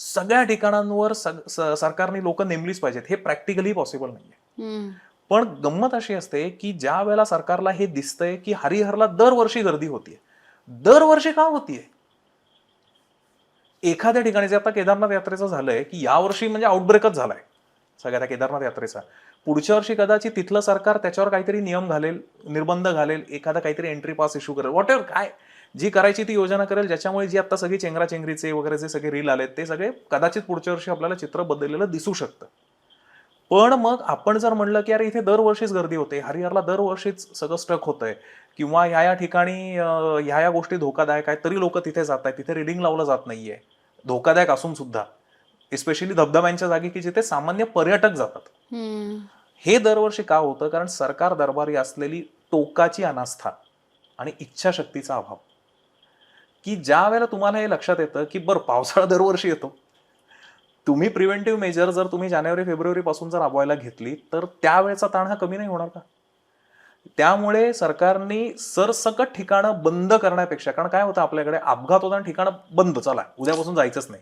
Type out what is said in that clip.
सगळ्या ठिकाणांवर सरकारने लोक नेमलीच पाहिजेत. हे प्रॅक्टिकली पॉसिबल नाहीये. पण गंमत अशी असते की ज्या वेळेला सरकारला हे दिसतंय की हरिहरला दरवर्षी गर्दी होतीये. दरवर्षी का होतीये? एखाद्या ठिकाणी जे आता केदारनाथ यात्रेचं झालंय की यावर्षी म्हणजे आउटब्रेकच झालाय. सगळ्या त्या केदारनाथ यात्रेचा. पुढच्या वर्षी कदाचित तिथलं सरकार त्याच्यावर काहीतरी नियम घालेल निर्बंध घालेल एखादा काहीतरी एंट्री पास इश्यू करेल वॉट काय? जी करायची ती योजना करेल ज्याच्यामुळे जी आता सगळी चेंगराचेंगरीचे वगैरे जे सगळे रील आलेत ते सगळे कदाचित पुढच्या वर्षी आपल्याला चित्र बदललेलं दिसू शकतं. पण मग आपण जर म्हणलं की अरे इथे दरवर्षीच गर्दी होते हरिहरला दरवर्षीच सगळं स्ट्रक होतंय किंवा ह्या या ठिकाणी ह्या या गोष्टी धोकादायक आहेत तरी लोक तिथे जात आहेत तिथे रिडिंग लावलं जात नाहीये. धोकादायक असून सुद्धा. एस्पेशली धबधब्यांच्या जागी की जिथे सामान्य पर्यटक जातात. हे दरवर्षी का होतं? कारण सरकार दरबारी असलेली टोकाची अनास्था आणि इच्छाशक्तीचा अभाव. की ज्या वेळेला तुम्हाला हे लक्षात येतं की बरं पावसाळा दरवर्षी येतो. तुम्ही प्रिव्हेंटिव्ह मेजर जर तुम्ही जानेवारी फेब्रुवारी पासून जर राबवायला घेतली तर त्यावेळेचा ताण हा कमी नाही होणार का? त्यामुळे सरकारने सरसकट ठिकाणं बंद करण्यापेक्षा कारण काय होतं आपल्याकडे अपघात होताना ठिकाणं बंद चला उद्यापासून जायचंच नाही.